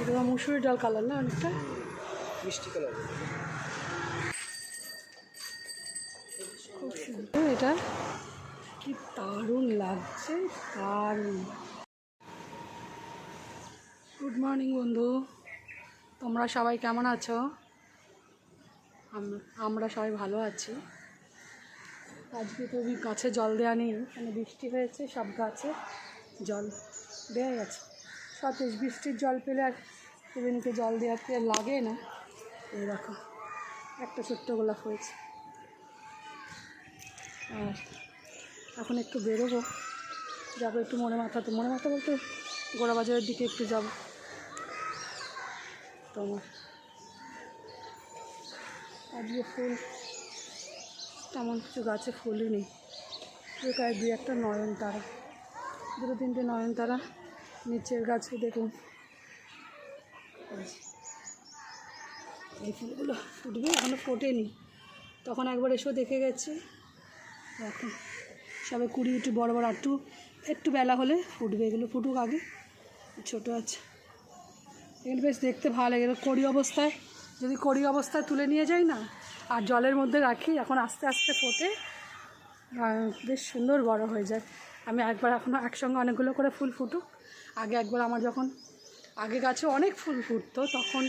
এটা মুসুরি ডাল কালার না অনেকটা? মিষ্টি কালার খুব সুন্দর এটা। কি দারুণ লাগছে দারুণ। গুড মর্নিং বন্ধু। তোমরা সবাই কেমন আছো? আমরা সবাই ভালো আছি। আজকে তো গাছে জল দেওয়া নেই মানে বৃষ্টি হয়েছে সব গাছে জল দেওয়া গেছে সতেজ বৃষ্টির জল পেলে আর সেদিনকে জল দেওয়াতে আর লাগে না। এই দেখো, একটা ছোট্ট গোলাপ হয়েছে। আর এখন একটু বেরোবো। যাব একটু মনে মাথা মাথাতে। মনে মাথা বলতে গোড়া বাজারের দিকে একটু যাব। তোমার আজকে ফুল, তেমন কিছু গাছে ফুলই নেই। প্রায় দুই একটা নয়নতারা। দুটো তিনটে নয়নতারা। নিচের গাছে দেখুন। এই ফুলগুলো ফুটবে এখনও ফোটেনি। তখন একবার এসেও দেখে গেছি। এখন সবে কুড়ি একটু বড় বড়, একটু একটু বেলা হলে ফুটবে। এগুলো ফুটুক আগে, ছোটো আছে। এগুলো বেশ দেখতে ভালো লাগে। কড়ি অবস্থায়, যদি কড়ি অবস্থায় তুলে নিয়ে যাই না, আর জলের মধ্যে রাখি, এখন আস্তে আস্তে ফোটে বেশ সুন্দর বড় হয়ে যায়। আমি একবার এখনও একসঙ্গে অনেকগুলো করে ফুল ফুটুক। আগে একবার আমার যখন, আগে গাছে অনেক ফুল ফুটতো, তখন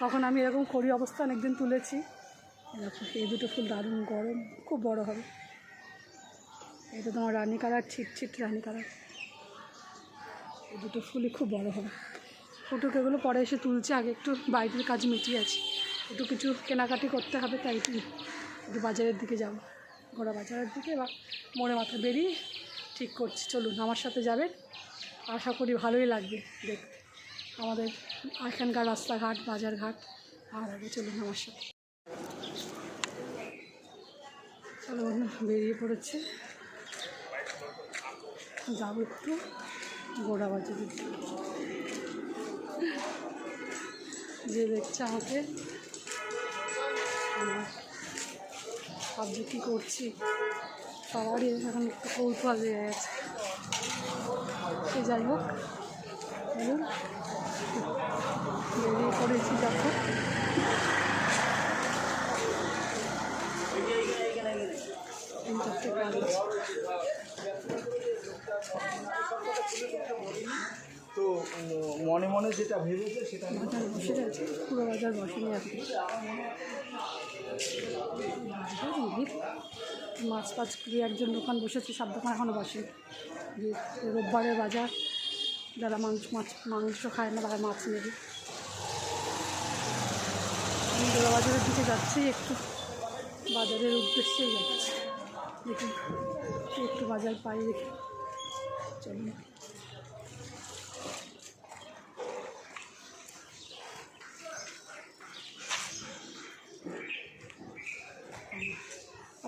তখন আমি এরকম কড়ি অবস্থা অনেকদিন তুলেছি। দেখো এই দুটো ফুল দারুণ গরম, খুব বড় হবে। এটা তোমার রানী কালার, ছিট ছিট রানী কালার। এই দুটো ফুলই খুব বড় হবে। ফুটুক, এগুলো পরে এসে তুলছে, আগে একটু বাইরের কাজ মিটিয়ে আছি। একটু কিছু কেনাকাটি করতে হবে, তাই একটু বাজারের দিকে যাব। ঘোড়া বাজারের দিকে বা মনে মাথা বেরিয়ে ঠিক করছি। চলুন, আমার সাথে যাবেন। আশা করি ভালোই লাগবে দেখতে। আমাদের এখানকার রাস্তাঘাট, বাজারঘাট। আর আগে চলুন আমার সাথে। চলো বেরিয়ে পড়েছে। যাব একটু গোড়া বাজারের দিকে যে দেখছে আমাকে ভাবছি কী করছি? সবারই এখন একটু কৌতূহল হয়ে গেছে সে যাই হোক বেরিয়ে পড়েছি চারটে কলেজ তো মনে মনে যেটা ভেবেছে সেটা। বাজার বসে গেছে পুরো বাজার এখন বাজার ভিড়। মাছ ফাছ দিয়ে একজন দোকান বসেছে সব দোকান এখনও বসে। যে রোববারের বাজার, যারা মাংস, মাছ, মাংস খায় না, তারা মাছ নেবে। বাজারের দিকে যাচ্ছি, একটু বাজারের উদ্দেশ্যেই যাচ্ছি। দেখুন একটু বাজার পাই দেখি। চলুন।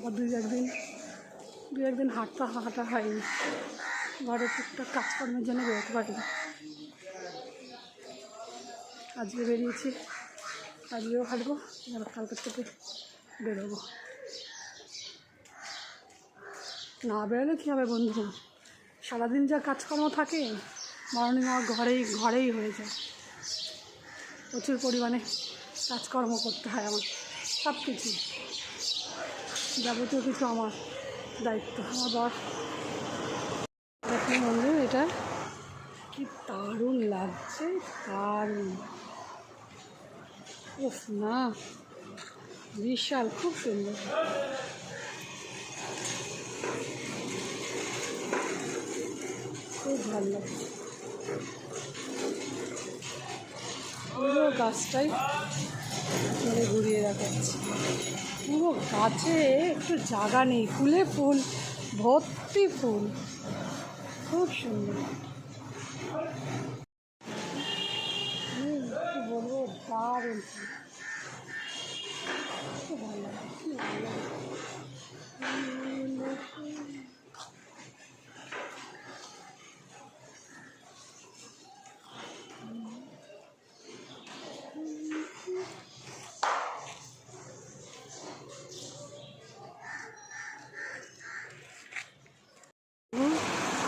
আবার দুই একদিন দুই একদিন হাঁটতে হাঁটা হয়নি। ঘরে টুকটাক কাজকর্মের জন্য বেরোতে পারিনি। আজকে বেরিয়েছি, আজকেও হাঁটবো, এবার কালকের থেকে বেরোবো। না বেরোলে কী হবে বন্ধু? সারাদিন যা কাজকর্ম থাকে মর্নিং ওয়াক ঘরেই ঘরেই হয়ে যায়। প্রচুর পরিমাণে কাজকর্ম করতে হয় আমার সব কিছু যাবতীয় কিছু আমার দায়িত্ব। আমার বর দেখুন বন্ধু এটা কি দারুণ লাগছে দারুণ। উফ না বিশাল খুব সুন্দর। খুব ভালো লাগছে। পুরো গাছটাই ঘুরিয়ে দেখাচ্ছে। পুরো গাছে একটু জাগা নেই, ফুলে ফুল, ভর্তি ফুল। খুব সুন্দর। কি বলব, দারুণ। ভালো লাগে কি ভালো লাগে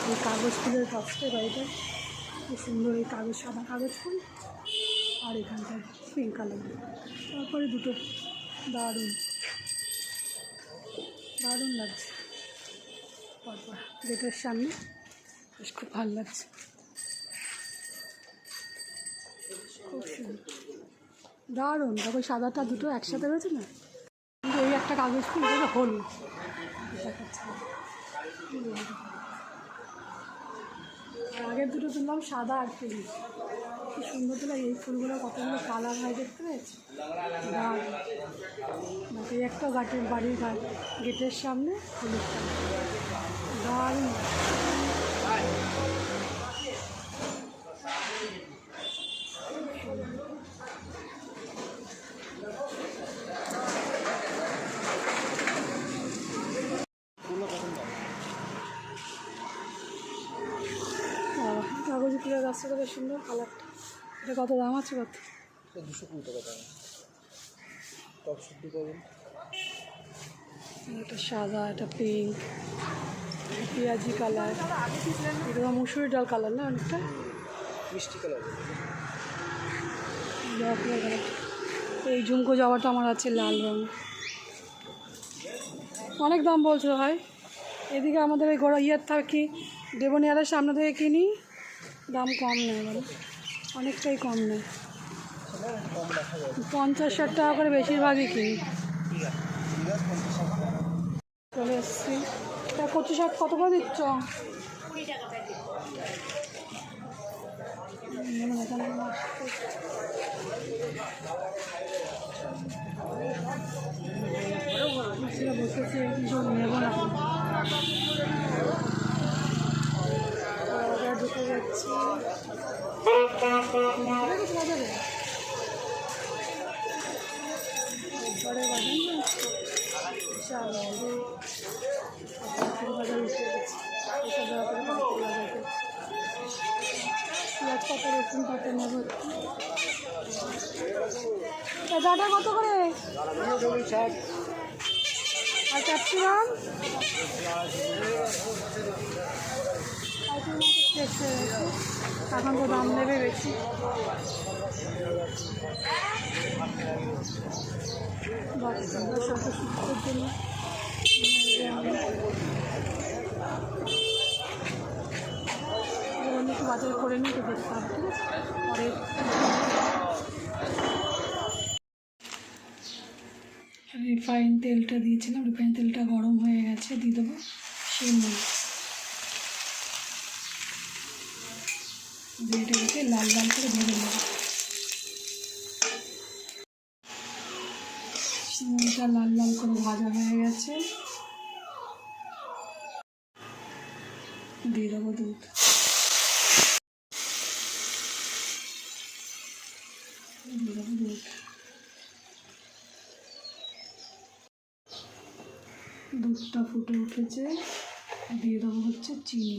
এই কাগজ ফুলের গাছটা বাড়িটা খুব সুন্দর এই কাগজ, সাদা কাগজ ফুল। আর এখানটায় পিঙ্ক কালার তারপরে দুটো দারুণ দারুণ লাগছে। পরপর গেটের সামনে বেশ খুব ভালো লাগছে। খুব সুন্দর। দারুণ। দেখো সাদাটা দুটো একসাথে রয়েছে না? কিন্তু একটা কাগজ ফুল হলুদ। দেখাচ্ছে। আগের দুটো তুললাম সাদা আর পিঙ্ক। কি সুন্দর তুলা এই ফুলগুলো, কতগুলো কালার হয় দেখতে পেয়েছি? বাকি একটা গাটের বাড়ির গেটের সামনে ফুলের সামনে দারুণ বাবা, গাছটা বেশ সুন্দর কালারটা। এটা কত দাম আছে কত? দুশো কুড়ি টাকা দাম। টপ শুদ্ধি করবেন। এটা সাদা এটা পিঙ্ক পেঁয়াজি কালার। এটা মুসুরি ডাল কালার না অনেকটা? মিষ্টি কালার। এই ঝুমকো জবাটা আমার আছে লাল রঙ অনেক দাম বলছে ভাই। এদিকে আমাদের এই গোড়া ইয়ের থাকি দেবনিয়ারের সামনে থেকে কিনি। দাম কম নেয় মানে অনেকটাই কম নেয় পঞ্চাশ ষাট টাকা করে বেশিরভাগই কিনি। টাকা চলে এসছি। তা কচু শাক কত করে দিচ্ছ? কুড়ি এখানে দাদা কত করে? আর ক্যাপসিকাম এখন তো দাম নেবে বেশি। বাচ্চাদের জন্য। বাজার করে নিই তো দেখতে ঠিক আছে রিফাইন তেলটা দিয়েছিলাম রিফাইন তেলটা গরম হয়ে গেছে, দিয়ে দেবো শিমুল দিয়ে এটাকে লাল লাল করে ভেজে নেব। শিমুলটা লাল লাল করে ভাজা হয়ে গেছে। দিয়ে দেবো দুধ। দিয়ে দেবো দুধ। দুধটা ফুটে উঠেছে। দিয়ে দেবো হচ্ছে চিনি।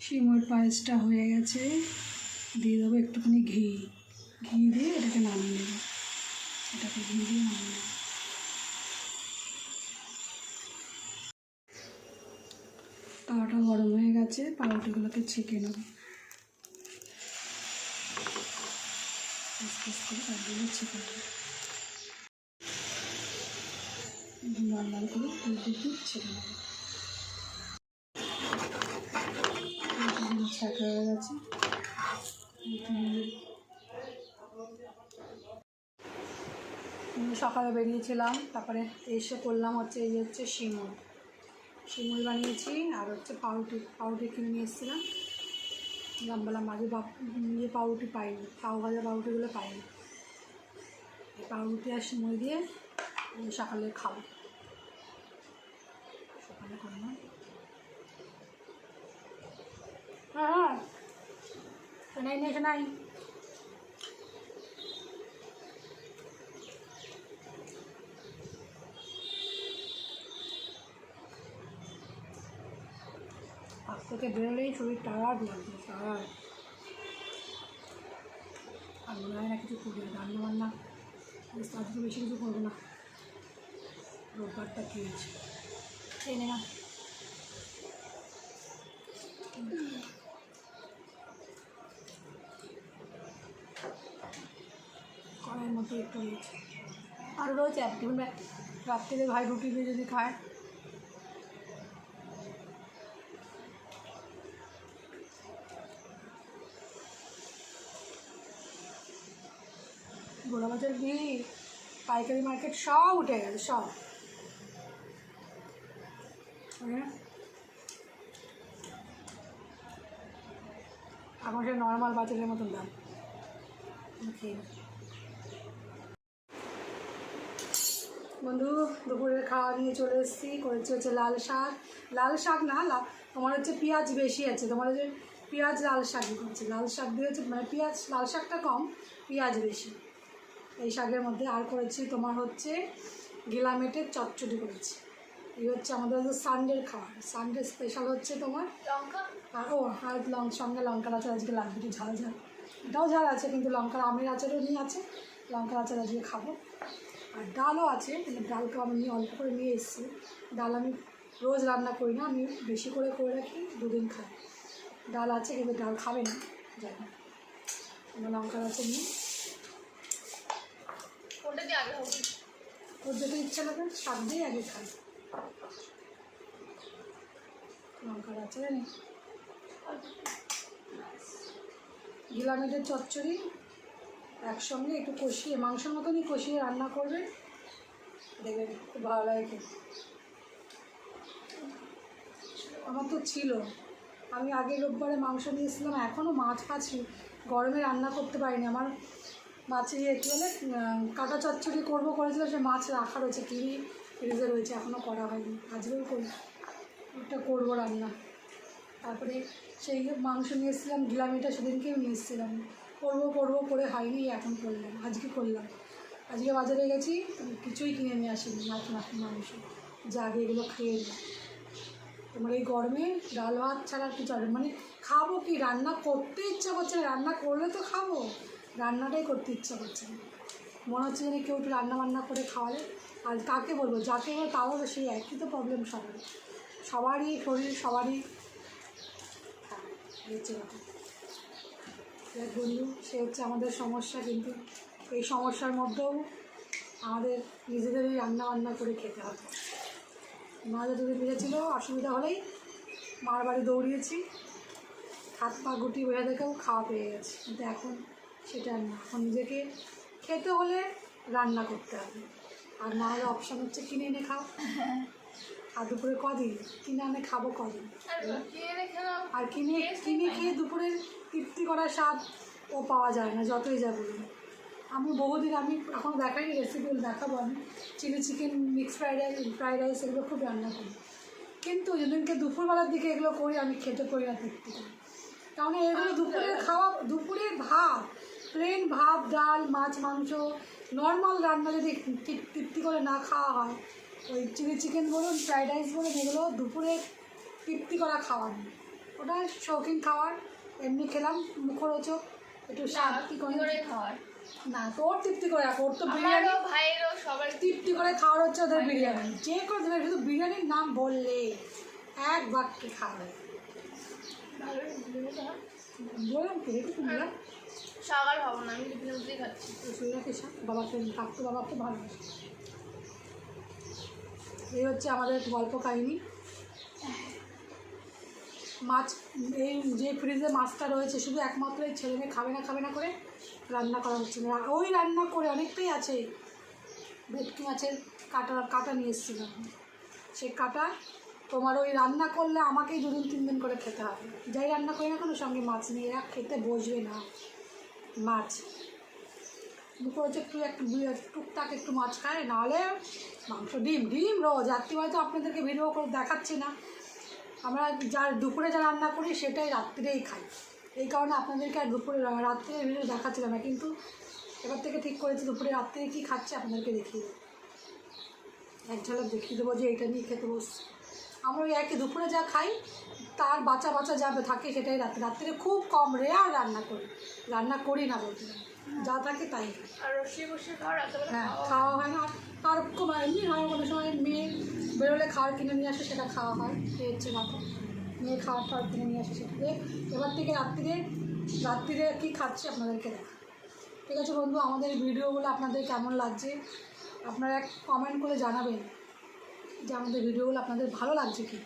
সিমর পায়েসটা হয়ে গেছে। দিয়ে দেবো একটুখানি ঘি। ঘি দিয়ে এটাকে নামিয়ে নেব। এটাকে ঘি দিয়ে নামিয়ে নেব। তাওয়াটা গরম হয়ে গেছে। পাউরুটিগুলোকে ছেঁকে নেব। হয়ে গেছে সকালে বেরিয়েছিলাম, তারপরে এসে করলাম হচ্ছে এই হচ্ছে শিমুল। শিমুল বানিয়েছি আর হচ্ছে পাউরুটি পাউরুটি কিনে নিয়ে এসেছিলাম। লম্বালা মাঝে ইয়ে পাউরুটি পাইনি পাউ ভাজা পাউরুটিগুলো পাইনি এই পাউরুটি আর সময় দিয়ে সকালে খাব। সকালে করলাম হ্যাঁ হ্যাঁ। শোনাই নেই শোনাই। আজ থেকে বেরোলেই শরীর টায়ার্ড লাগছে টায়ার্ড আর মনে হয় না কিছু করবে রান্না বান্না আজকে বেশি কিছু করব না রোববারটা কী হয়েছে ট্রেনে না কড়াইয়ের মতো একটু রয়েছে আর রয়েছে এক টিফিন ব্যাগ রাত্রিরে ভাই রুটি দিয়ে যদি খায় গোলাবাজার ভিড়, পাইকারি মার্কেট সব উঠে গেছে, সব। এখন সে নর্মাল বাজারের মতন দাম। বন্ধু, দুপুরের খাওয়া নিয়ে চলে এসেছি, করেছি হচ্ছে লাল শাক। লাল শাক না তোমার হচ্ছে পেঁয়াজ বেশি আছে, তোমার হচ্ছে পেঁয়াজ লাল শাক করছে লাল শাক দিয়ে হচ্ছে মানে পেঁয়াজ লাল শাকটা কম, পেঁয়াজ বেশি। এই শাকের মধ্যে আর করেছি তোমার হচ্ছে গিলামেটের চচ্চড়ি করেছি। এই হচ্ছে আমাদের হচ্ছে সানডের খাবার। সানডে স্পেশাল হচ্ছে তোমার লঙ্কা? আর ও আর লং সঙ্গে লঙ্কার আচার আজকে লাগবে একটু ঝাল ঝাল। এটাও ঝাল আছে কিন্তু লঙ্কার আমের আচারও নিয়ে আছে। লঙ্কার আচার আজকে খাব। আর ডালও আছে কিন্তু ডালকে আমি নিয়ে অল্প করে নিয়ে এসেছি। ডাল আমি রোজ রান্না করি না আমি বেশি করে করে রাখি দুদিন খাই। ডাল আছে কিন্তু ডাল খাবে না যাই না লঙ্কার আচার নিয়ে কোনটা দিয়ে আগে হবে ওর যেটা ইচ্ছা লাগে শাক দিয়ে আগে খাই। লঙ্কার আচার নেই গিলামেটের চচ্চড়ি একসঙ্গে একটু কষিয়ে, মাংসের মতনই কষিয়ে রান্না করবে। দেখবেন খুব ভালো লাগে আমার তো ছিল। আমি আগে রোববারে মাংস নিয়েছিলাম এখনও মাছ ফাছ। গরমে রান্না করতে পারিনি। আমার মাছের ইয়ে কী বলে কাটা চচ্চড়ি করব করেছিলাম সে মাছ রাখা রয়েছে, কিনি ফ্রিজে রয়েছে এখনও করা হয়নি, আজকেও করি। ওটা করব রান্না। তারপরে সেই মাংস নিয়ে এসেছিলাম গিলামিটা সেদিনকেও নিয়ে এসেছিলাম। করব করব করে হয়নি, এখন করলাম, আজকে করলাম। আজকে বাজারে গেছি, কিছুই কিনে নিয়ে আসিনি, মাছ মাছ, মাংস, যে আগে এগুলো খেয়ে তোমার এই গরমে ডাল ভাত ছাড়া কিছু মানে খাব কি? রান্না করতে ইচ্ছা করছে রান্না করলে তো খাব। রান্নাটাই করতে ইচ্ছা করছে না। মনে হচ্ছে যেন কেউ একটু রান্না বান্না করে খাওয়ালে। আর কাকে বলব, যাকে বলব তাও সেই একই তো প্রবলেম সবারই। সবারই শরীর, সবারই হ্যাঁ বন্ধু, সে হচ্ছে আমাদের সমস্যা কিন্তু। এই সমস্যার মধ্যেও আমাদের নিজেদেরই রান্না বান্না করে খেতে হবে। মা যদি বেঁচেছিল অসুবিধা হলেই মার বাড়ি দৌড়িয়েছি। হাত পা গুটি বেড়ে দেখেও খাওয়া পেয়ে গেছে। কিন্তু এখন সেটা না। এখন নিজেকে খেতে হলে রান্না করতে হবে। আর না হলে অপশান হচ্ছে কিনে এনে খাও। আর দুপুরে কদিন? কিনে আনে খাব কদিন? আর কিনে কিনে কিনে খেয়ে দুপুরে তৃপ্তি করার স্বাদ ও পাওয়া যায় না যতই যা বলুন আমি বহুদিন আমি এখন দেখাইনি রেসিপিগুলো দেখাবো আমি। Chilli chicken mix fried rice fried rice এগুলো খুব রান্না করি। কিন্তু যেদিনকে দুপুরবেলার দিকে এগুলো করি আমি খেতে করি না তৃপ্তি করি। কারণ এগুলো দুপুরের খাওয়া দুপুরের ভাত প্লেন ভাত ডাল মাছ মাংস নর্মাল রান্না যদি তৃপ্তি করে না খাওয়া হয় ওই চিলি চিকেন বলুন ফ্রাইড রাইস বলুন এগুলো দুপুরে তৃপ্তি করা খাওয়ার ওটা শৌখিন খাওয়ার এমনি খেলাম মুখরোচক একটু কি করে? খাওয়ার। না তোর তৃপ্তি করে ওর তো বিরিয়ানি ভাইয়েরও সবার তৃপ্তি করে খাওয়ার হচ্ছে ওদের বিরিয়ানি যে করে দেবে শুধু বিরিয়ানির নাম বললে এক বাক্যে খাওয়াবে বললাম কি একটু শাক আর না, আমি লিপিনে বুঝতেই খাচ্ছি। সুন্দরকে বাবাকে কাকু বাবা খুব ভালোবাসে এই হচ্ছে আমাদের গল্প কাহিনী। মাছ, এই যে ফ্রিজে মাছটা রয়েছে, শুধু একমাত্র এই ছেলে মেয়ে খাবে না খাবে না করে রান্না করা হচ্ছে না। ওই রান্না করে অনেকটাই আছে। ভেটকি মাছের কাটা কাটা নিয়ে এসেছিলাম সেই কাটা, তোমার ওই রান্না করলে আমাকেই দুদিন তিন দিন করে খেতে হবে। যাই রান্না করি না কোনো, সঙ্গে মাছ নিয়ে খেতে বসবে না। মাছ। মুখে হচ্ছে একটু একটু টুকটাক একটু মাছ খায়, নাহলে মাংস ডিম ডিম রোজ। রাত্রি হয়তো আপনাদেরকে ভিডিও করে দেখাচ্ছি না। আমরা যা দুপুরে যা রান্না করি সেটাই রাত্রিরেই খাই। এই কারণে আপনাদেরকে আর দুপুরে রাত্রে ভিডিও দেখাচ্ছিলাম না। কিন্তু এবার থেকে ঠিক করেছি, দুপুরে রাত্রে কী খাচ্ছে আপনাদেরকে দেখিয়ে এক ঝলক দেখিয়ে দেবো যে এটা নিয়ে খেতে বসছি। আমরা ওই একই দুপুরে যা খাই তার বাচ্চা বাচ্চা যাবে থাকে সেটাই রাত্রে রাত্রে খুব কম রেয়ার রান্না করি। রান্না করি না বলতে যা থাকে তাই খাওয়ার হ্যাঁ খাওয়া হয়? না। আর এমনি হয় কোনো সময় মেয়ে বেরোলে খাওয়ার কিনে নিয়ে আসে সেটা খাওয়া হয়। এই হচ্ছে কথা। মেয়ে খাওয়ার টাবার কিনে নিয়ে আসে সেটা। দিয়ে এবার থেকে রাত্রিরে রাত্রিরে কী খাচ্ছে আপনাদেরকে দেখা ঠিক আছে বন্ধু আমাদের ভিডিওগুলো আপনাদের কেমন লাগছে? আপনারা এক কমেন্ট করে জানাবেন যে আমাদের ভিডিওগুলো আপনাদের ভালো লাগছে কি?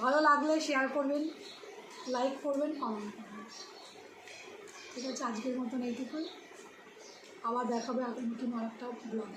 ভালো লাগলে শেয়ার করবেন লাইক করবেন কমেন্ট করবেন। ঠিক আছে, আজকের মতন এইটুকুই। আবার দেখাবে আগামী নতুন আরেকটা ব্লগ